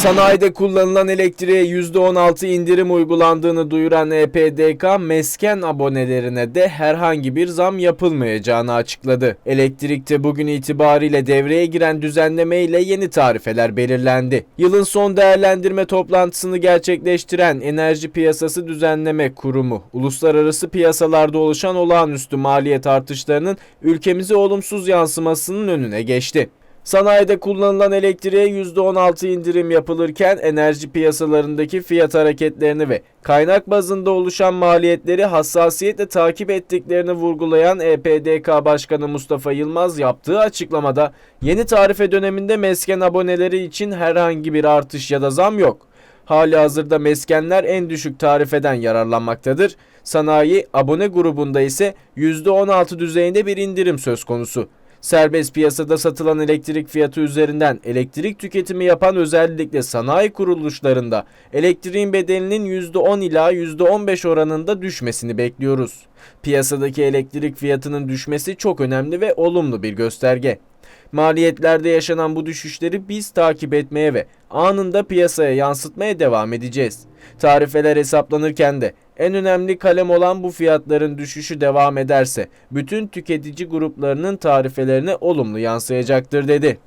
Sanayide kullanılan elektriğe %16 indirim uygulandığını duyuran EPDK, mesken abonelerine de herhangi bir zam yapılmayacağını açıkladı. Elektrikte bugün itibariyle devreye giren düzenleme ile yeni tarifeler belirlendi. Yılın son değerlendirme toplantısını gerçekleştiren Enerji Piyasası Düzenleme Kurumu, uluslararası piyasalarda oluşan olağanüstü maliyet artışlarının ülkemize olumsuz yansımasının önüne geçti. Sanayide kullanılan elektriğe %16 indirim yapılırken enerji piyasalarındaki fiyat hareketlerini ve kaynak bazında oluşan maliyetleri hassasiyetle takip ettiklerini vurgulayan EPDK Başkanı Mustafa Yılmaz yaptığı açıklamada yeni tarife döneminde mesken aboneleri için herhangi bir artış ya da zam yok. Hali hazırda meskenler en düşük tarifeden yararlanmaktadır. Sanayi abone grubunda ise %16 düzeyinde bir indirim söz konusu. Serbest piyasada satılan elektrik fiyatı üzerinden elektrik tüketimi yapan özellikle sanayi kuruluşlarında elektriğin bedelinin %10 ila %15 oranında düşmesini bekliyoruz. Piyasadaki elektrik fiyatının düşmesi çok önemli ve olumlu bir gösterge. Maliyetlerde yaşanan bu düşüşleri biz takip etmeye ve anında piyasaya yansıtmaya devam edeceğiz. Tarifeler hesaplanırken de en önemli kalem olan bu fiyatların düşüşü devam ederse bütün tüketici gruplarının tarifelerine olumlu yansıyacaktır dedi.